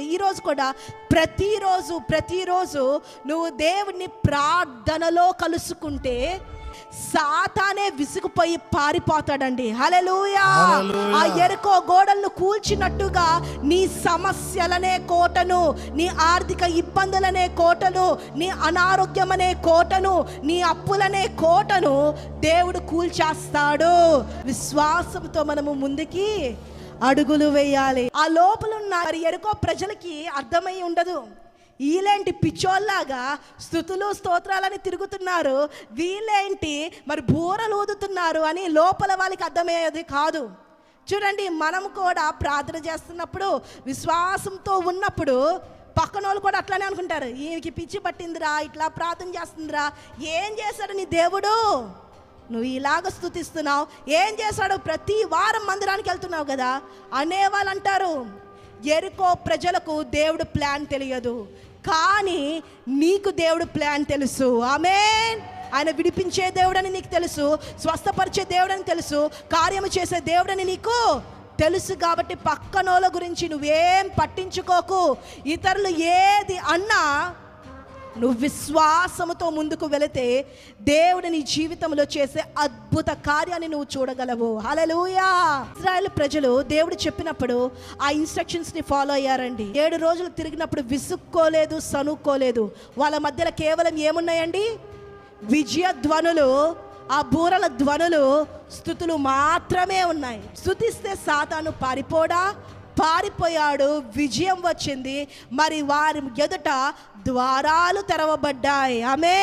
ఈరోజు కూడా ప్రతిరోజు ప్రతిరోజు నువ్వు దేవుణ్ణి ప్రార్థనలో కలుసుకుంటే సాతానే విసుగుపోయి పారిపోతాడండి. హల్లెలూయా. ఆ ఎరుకో గోడలను కూల్చినట్టుగా నీ సమస్యలనే కోటను నీ ఆర్థిక ఇబ్బందులనే కోటను నీ అనారోగ్యం అనే కోటను నీ అప్పులనే కోటను దేవుడు కూల్చేస్తాడు. విశ్వాసంతో మనము ముందుకి అడుగులు వేయాలి. ఆ లోపలున్న మరి ఎరుకో ప్రజలకి అర్థమై ఉండదు. వీళ్ళేంటి పిచ్చోల్లాగా స్థుతులు స్తోత్రాలని తిరుగుతున్నారు. వీళ్ళేంటి మరి బూరలు ఊదుతున్నారు అని లోపల వాళ్ళకి అర్థమయ్యేది కాదు. చూడండి మనం కూడా ప్రార్థన చేస్తున్నప్పుడు విశ్వాసంతో ఉన్నప్పుడు పక్కన వాళ్ళు కూడా అట్లానే అనుకుంటారు. ఈయనకి పిచ్చి పట్టిందిరా ఇట్లా ప్రార్థన చేస్తుందిరా. ఏం చేశాడు నీ దేవుడు? నువ్వు ఇలాగ స్థుతిస్తున్నావు ఏం చేశాడు ప్రతి వారం మందిరానికి వెళ్తున్నావు కదా? అనేవాళ్ళు అంటారు ఎరుకో ప్రజలకు దేవుడు ప్లాన్ తెలియదు. కానీ నీకు దేవుడు ప్లాన్ తెలుసు. ఆమె ఆయన విడిపించే దేవుడని నీకు తెలుసు స్వస్థపరిచే దేవుడని తెలుసు కార్యము చేసే దేవుడని నీకు తెలుసు కాబట్టి పక్కనోళ్ళ గురించి నువ్వేం పట్టించుకోకు. ఇతరులు ఏది అన్నా నువ్వు విశ్వాసముతో ముందుకు వెళితే దేవుడు నీ జీవితంలో చేసే అద్భుత కార్యాన్ని నువ్వు చూడగలవు. హలలుయా ఇజ్రాయెల్ ప్రజలు దేవుడు చెప్పినప్పుడు ఆ ఇన్స్ట్రక్షన్స్ని ఫాలో అయ్యారండి. ఏడు రోజులు తిరిగినప్పుడు విసుక్కోలేదు సనుక్కోలేదు. వాళ్ళ మధ్యలో కేవలం ఏమున్నాయండి? విజయ ధ్వనులు ఆ బూరల ధ్వనులు స్థుతులు మాత్రమే ఉన్నాయి. స్థుతిస్తే సాతాను పారిపోడా? పారిపోయాడు విజయం వచ్చింది. మరి వారి ఎదుట ద్వారాలు తెరవబడ్డాయి. ఆమె